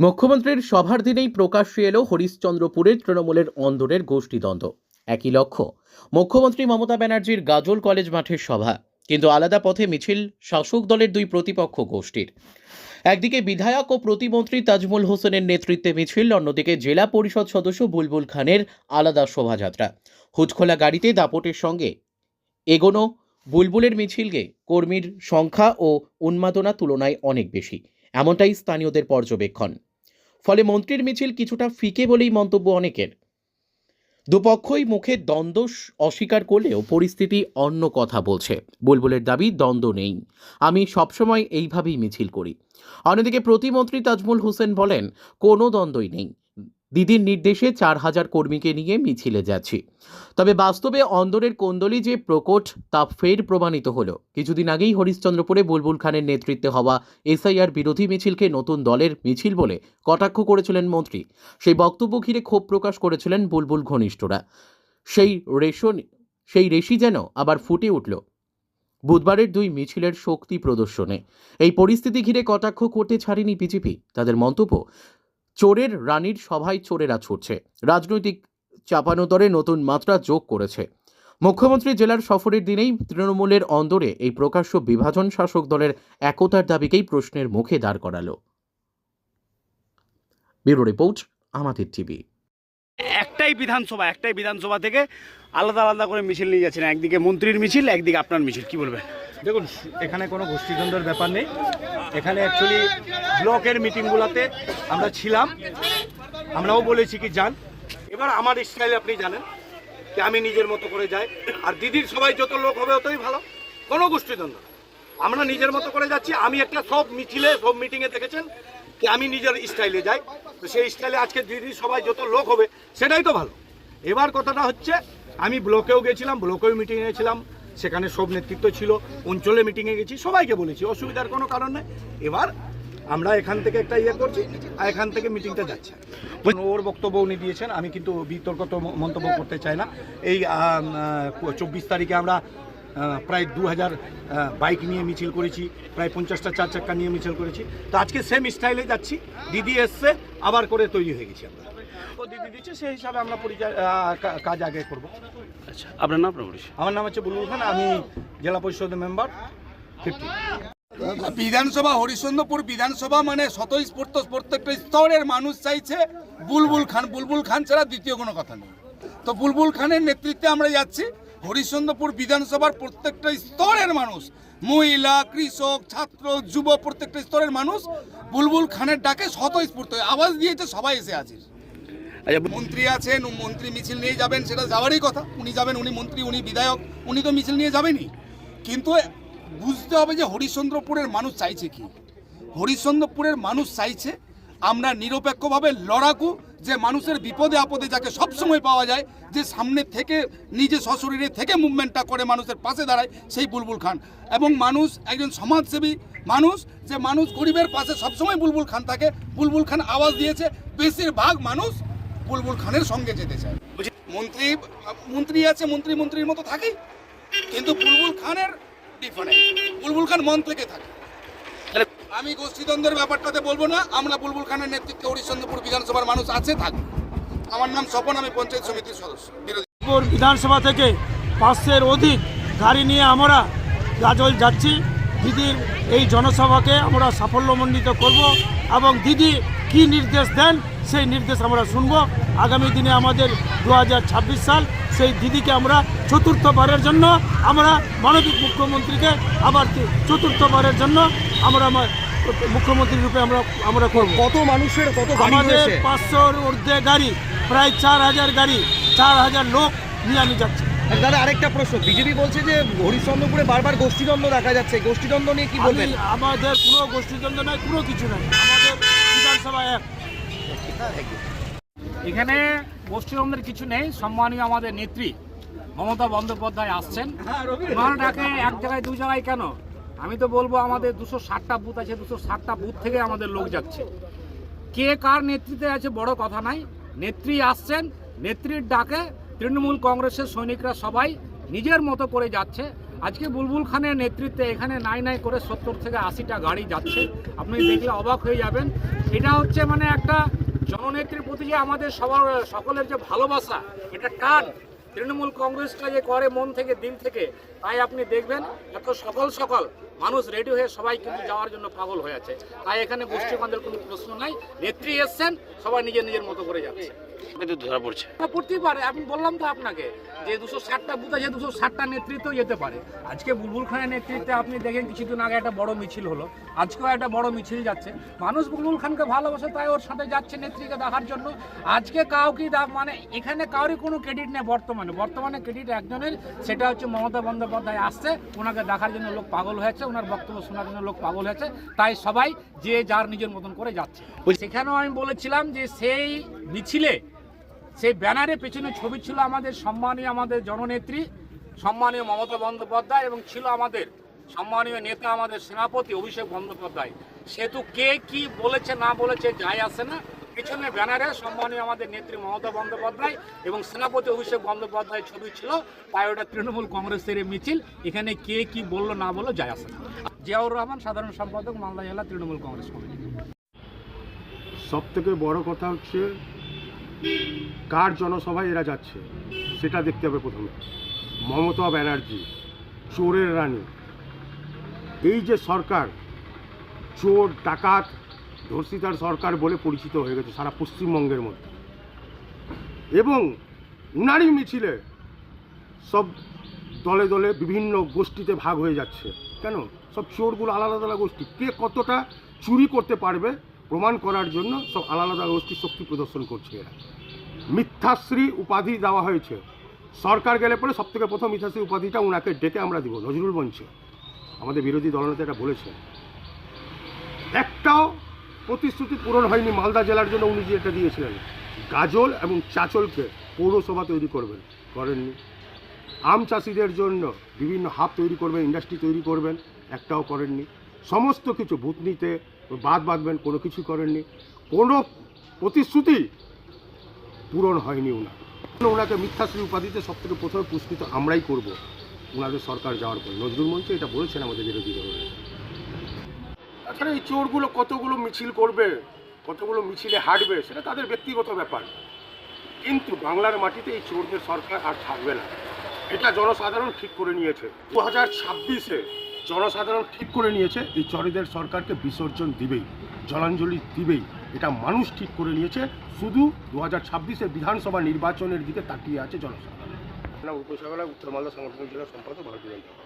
মুখ্যমন্ত্রীর সভার দিনেই প্রকাশ্যে এলো হরিশ্চন্দ্রপুরের তৃণমূলের অন্দরের গোষ্ঠীদ্বন্দ্ব। একই লক্ষ্য, মুখ্যমন্ত্রী মমতা ব্যানার্জির গাজল কলেজ মাঠের সভা, কিন্তু আলাদা পথে মিছিল, শাসক দলের দুই প্রতিপক্ষ গোষ্ঠীর। একদিকে বিধায়ক ও প্রতিমন্ত্রী তাজমুল হোসেনের নেতৃত্বে মিছিল, অন্যদিকে জেলা পরিষদ সদস্য বুলবুল খানের আলাদা শোভাযাত্রা। হুটখোলা গাড়িতে দাপটের সঙ্গে এগোনো বুলবুলের মিছিলকে কর্মীর সংখ্যা ও উন্মাদনা তুলনায় অনেক বেশি। এমনটাই স্থানীয়দের পর্যবেক্ষণ। ফলে মন্ত্রীর মিছিল কিছুটা ফিকে বলেই মন্তব্য অনেকের। দুপক্ষই মুখে দ্বন্দ্ব অস্বীকার করলেও পরিস্থিতি অন্য কথা বলছে। বুলবুলের দাবি, দ্বন্দ্ব নেই। আমি সবসময় এইভাবেই মিছিল করি। অন্যদিকে প্রতিমন্ত্রী তাজমুল হোসেন বলেন, কোনো দ্বন্দ্বই নেই। দিদির নির্দেশে চার হাজার কর্মীকে নিয়ে মিছিলে যাচ্ছি। তবে বাস্তবে অন্দরের কোন্দলি যে প্রকট, তা ফের প্রমাণিত হলো। কিছুদিন আগেই হরিশ্চন্দ্রপুরে বুলবুল খানের নেতৃত্বে হওয়া এসআইআর বিরোধী মিছিলকে নতুন দলের মিছিল বলে কটাক্ষ করেছিলেন মন্ত্রী। সেই বক্তব্য ঘিরে ক্ষোভ প্রকাশ করেছিলেন বুলবুল ঘনিষ্ঠরা। সেই রেশন, সেই রেশি যেন আবার ফুটে উঠল। বুধবারের দুই মিছিলের শক্তি প্রদর্শনে। এই পরিস্থিতি ঘিরে কটাক্ষ করতে ছাড়েনি বিজেপি। তাদের মন্তব্য চোরের রানীর সভায় চোরেরা ছুটছে। রাজনৈতিক চাপানোতরে নতুন মাত্রা যোগ করেছে। মুখ্যমন্ত্রী জেলার সফরের দিনেই তৃণমূলের অন্দরে এই প্রকাশ্য বিভাজন শাসক দলের একতার দাবিকেই প্রশ্নের মুখে দাঁড় করালো। ব্যুরো রিপোর্ট, আমাদের টিভি। একটাই বিধানসভা একটাই বিধানসভা থেকে আলাদা আলাদা করে মিছিল নিয়ে যাচ্ছেন। একদিকে মন্ত্রীর মিছিল, একদিকে আপনার মিছিল। কি বলবেন? দেখুন, এখানে কোনো গোষ্ঠীদ্বন্দ্বের ব্যাপার নেই। এখানে অ্যাকচুয়ালি ব্লকের মিটিংগুলোতে আমরা ছিলাম। আমরাও বলেছি কি, যান। এবার আমার স্টাইল আপনি জানেন যে আমি নিজের মতো করে যাই। আর দিদির সবাই যত লোক হবে অতই ভালো। কোনো গোষ্ঠীদ্বন্দ্ব। আমরা নিজের মতো করে যাচ্ছি। আমি একটা সব মিছিলে সব মিটিংয়ে দেখেছেন কি আমি নিজের স্টাইলে যাই। তো সেই স্টাইলে আজকে দিদির সবাই যত লোক হবে সেটাই তো ভালো। এবার কথাটা হচ্ছে আমি ব্লকেও গেছিলাম ব্লকেও মিটিংয়ে গেছিলাম সেখানে সব নেতৃত্ব ছিল অঞ্চলে মিটিংয়ে গেছি সবাইকে বলেছি অসুবিধার কোনো কারণ নেই। এবার আমরা এখান থেকে একটা ইয়ে করছি আর এখান থেকে মিটিংটা যাচ্ছে। ওর বক্তব্য উনি দিয়েছেন আমি কিন্তু বিতর্কত ম- মন্তব্য করতে চাই না। এই চব্বিশ তারিখে আমরা প্রায় দু হাজার বাইক নিয়ে মিছিল করেছি প্রায় পঞ্চাশটা চার চাক্কা নিয়ে মিছিল করেছি। তো আজকে সেম স্টাইলে যাচ্ছি। দিদি এসছে আবার করে তৈরি হয়ে গেছি আমরা। তো দিদি দিচ্ছে সেই হিসাবে আমরা পরিচয় কাজ আগে করব। আচ্ছা আপনার নাম আমার নাম হচ্ছে বুলবুল খান আমি জেলা পরিষদের মেম্বার ফিফটি বিধানসভা হরিশ্চন্দ্রপুর বিধানসভা মানে স্বতঃস্ফূর্ত প্রত্যেকটা স্তরের মানুষ চাইছে বুলবুল খান। বুলবুল খান ছাড়া দ্বিতীয় কোনো কথা নেই। তো বুলবুল খানের নেতৃত্বে আমরা যাচ্ছি। হরিশ্চন্দ্রপুর বিধানসভার প্রত্যেকটা স্তরের মানুষ মহিলা কৃষক ছাত্র যুব প্রত্যেকটা স্তরের মানুষ বুলবুল খানের ডাকে স্বতঃস্ফূর্ত আওয়াজ দিয়েছে সবাই এসে আছে আচ্ছা মন্ত্রী আছেন মন্ত্রী মিছিল নিয়ে যাবেন সেটা যাওয়ারই কথা। উনি যাবেন উনি মন্ত্রী উনি বিধায়ক উনি তো মিছিল নিয়ে যাবেনই। কিন্তু বুঝতে হবে যে হরিশ্চন্দ্রপুরের মানুষ চাইছে কি। হরিশ্চন্দ্রপুরের মানুষ চাইছে আমরা নিরপেক্ষভাবে লড়াকু যে মানুষের বিপদে আপদে যাকে সবসময় পাওয়া যায়, যে সামনে থেকে নিজে সশরীরে থেকে মুভমেন্টটা করে মানুষের পাশে দাঁড়ায়, সেই বুলবুল খান। এবং মানুষ একজন সমাজসেবী মানুষ, যে মানুষ গরিবের পাশে সবসময় বুলবুল খান থাকে, বুলবুল খান আওয়াজ দিয়েছে, বেশিরভাগ মানুষ বুলবুল খানের সঙ্গে যেতে চায়। মন্ত্রী মন্ত্রী আছে, মন্ত্রী, মন্ত্রীর মতো থাকেই কিন্তু বুলবুল খানের ডিফারেন্ট বুলবুল খান মন থেকে থাকে। আমি গোষ্ঠীদ্বন্দ্বের ব্যাপারটাতে বলব না, আমরা বুলবুল খানের নেতৃত্বে হরিশ্চন্দ্রপুর বিধানসভার মানুষ আছে, থাকবে। আমার নাম স্বপন, আমি পঞ্চায়েত সমিতির সদস্য। বিধানসভা থেকে পাঁচশের অধিক গাড়ি নিয়ে আমরা গাজল যাচ্ছি। দিদির এই জনসভাকে আমরা সাফল্যমণ্ডিত করব এবং দিদি কি নির্দেশ দেন সেই নির্দেশ আমরা শুনব। আগামী দিনে আমাদের দু হাজার ছাব্বিশ সাল সেই দিদিকে আমরা চতুর্থবারের জন্য আমরা মানবিক মুখ্যমন্ত্রীকে আবার চতুর্থবারের জন্য আমরা আমার মুখ্যমন্ত্রী রূপে আমরা আমরা করব। কত মানুষের কত আমাদের পাঁচশোর ঊর্ধ্বে গাড়ি প্রায় চার হাজার গাড়ি চার হাজার লোক নিয়ে আমি যাচ্ছি। দাদা আরেকটা প্রশ্ন। বিজেপি বলছে যে হরিশ্চন্দ্রপুরে বারবার গোষ্ঠীদ্বন্দ্ব দেখা যাচ্ছে। গোষ্ঠীদ্বন্দ্ব নিয়ে কি বলবেন? আমাদের কোনো গোষ্ঠীদ্বন্দ্ব নাই কোনো কিছু নাই আমাদের বিধানসভা এক। এখানে গোষ্ঠীদ্বন্দ্বের কিছু নেই সম্মানীয় আমাদের নেত্রী মমতা বন্দ্যোপাধ্যায় আসছেন। ওনার ডাকে এক জায়গায় দু জায়গায় কেন? আমি তো বলব আমাদের দুশো ষাটটা বুথ আছে দুশো ষাটটা বুথ থেকে আমাদের লোক যাচ্ছে। কে কার নেতৃত্বে আছে বড় কথা নাই। নেত্রী আসছেন নেত্রীর ডাকে তৃণমূল কংগ্রেসের সৈনিকরা সবাই নিজের মতো করে যাচ্ছে। আজকে বুলবুল খানের নেতৃত্বে এখানে নাই নাই করে সত্তর থেকে আশিটা গাড়ি যাচ্ছে। আপনি দেখলে অবাক হয়ে যাবেন। এটা হচ্ছে মানে একটা জননেত্রীর প্রতি যে আমাদের সবার, সকলের যে ভালোবাসা, এটা টান তৃণমূল কংগ্রেসটা যে করে মন থেকে দিন থেকে, তাই আপনি দেখবেন এত সকল সকাল মানুষ রেডি হয়ে সবাই কিন্তু যাওয়ার জন্য পাগল হয়ে আছে। তাই এখানে গোষ্ঠীবান্ধের কোনো প্রশ্ন নাই। নেত্রী এসছেন সবাই নিজের নিজের মতো করে যাচ্ছে। ধরা পড়ছে। পড়তেই পারে আমি বললাম তো আপনাকে যে দুশো ষাটটা বুথ আছে দুশো ষাটটা নেতৃত্ব যেতে পারে। আজকে বুলবুল খানের নেতৃত্বে আপনি দেখেন কিছুদিন আগে একটা বড় মিছিল হলো। আজকেও একটা বড় মিছিল যাচ্ছে। মানুষ বুলবুল খানকে ভালোবাসে তাই ওর সাথে যাচ্ছে নেত্রীকে দেখার জন্য। আজকে কাউকে মানে এখানে কাউরই কোনো ক্রেডিট নেই বর্তমানে। বর্তমানে ক্রেডিট একজনের সেটা হচ্ছে মমতা বন্দ্যোপাধ্যায় আসছে ওনাকে দেখার জন্য লোক পাগল হয়েছে ওনার বক্তব্য শোনার জন্য লোক পাগল হয়েছে। তাই সবাই যে যার নিজের মতন করে যাচ্ছে। সেখানেও আমি বলেছিলাম যে সেই মিছিলে সেই ব্যানারের পেছনে ছবি ছিল আমাদের সম্মানীয় আমাদের জননেত্রী সম্মানীয় মমতা বন্দ্যোপাধ্যায় এবং ছিল আমাদের সম্মানীয় নেতা আমাদের সেনাপতি অভিষেক বন্দ্যোপাধ্যায়। সেতু কে কি বলেছে না বলেছে যাই আসে না। পিছনে ব্যানারে সম্মানীয় আমাদের নেত্রী মমতা বন্দ্যোপাধ্যায় এবং সেনাপতি অভিষেক বন্দ্যোপাধ্যায় ছবি ছিল ওটা তৃণমূল কংগ্রেসের মিছিল। এখানে কে কি বলল, না বলল, যায় আসে না। জিয়াউর রহমান, সাধারণ সম্পাদক, মালদা জেলা তৃণমূল কংগ্রেস কমিটি। সব থেকে বড় কথা হচ্ছে, কার জনসভায় এরা যাচ্ছে, সেটা দেখতে হবে প্রথমে। মমতা ব্যানার্জি, চোরের রানী। এই যে সরকার, চোর, ডাকাত ধর্ষিতার সরকার বলে পরিচিত হয়ে গেছে সারা পশ্চিমবঙ্গের মধ্যে। এবং উনারই মিছিলে সব দলে দলে বিভিন্ন গোষ্ঠীতে ভাগ হয়ে যাচ্ছে। কেন? সব চোরগুলো আলাদা আলাদা গোষ্ঠী। কে কতটা চুরি করতে পারবে প্রমাণ করার জন্য সব আলাদা আলাদা গোষ্ঠীর শক্তি প্রদর্শন করছে এরা। মিথ্যাশ্রী উপাধি দেওয়া হয়েছে। সরকার গেলে পরে সব থেকে প্রথম মিথ্যাশ্রী উপাধিটা ওনাকে ডেকে আমরা দিব, নজরুল মঞ্চে আমাদের বিরোধী দলনেতা এটা বলেছেন। একটাও প্রতিশ্রুতি পূরণ হয়নি মালদা জেলার জন্য উনি যেটা দিয়েছিলেন। গাজল এবং চাচলকে পৌরসভা তৈরি করবেন, করেননি। আম চাষিদের জন্য বিভিন্ন হাব তৈরি করবেন, ইন্ডাস্ট্রি তৈরি করবেন, একটাও করেননি। সমস্ত কিছু ভূতনিতে বাদ বাঁধবেন, কোনো কিছু করেননি। কোনো প্রতিশ্রুতি পূরণ হয়নি ওনার। ওনাকে মিথ্যাশ্রী উপাধিতে সব থেকে প্রথমে পুরস্কৃত আমরাই করব। ওনাদের সরকার যাওয়ার পর। নজরুল মঞ্চে এটা বলেছেন আমাদের বিরোধী দলের তাছাড়া এই চোরগুলো কতগুলো মিছিল করবে কতগুলো মিছিলে হাঁটবে সেটা তাদের ব্যক্তিগত ব্যাপার কিন্তু বাংলার মাটিতে এই চোরদের সরকার আর থাকবে না এটা জনসাধারণ ঠিক করে নিয়েছে দু হাজার ছাব্বিশে জনসাধারণ ঠিক করে নিয়েছে এই চোরদের সরকারকে বিসর্জন দিবেই জলাঞ্জলি দিবেই এটা মানুষ ঠিক করে নিয়েছে শুধু দু হাজার ছাব্বিশে বিধানসভা নির্বাচনের দিকে তাকিয়ে আছে জনসাধারণ উপসাগরা উত্তর মালদা সাংগঠনিক জেলা সম্পাদক ভারতীয় জনতা।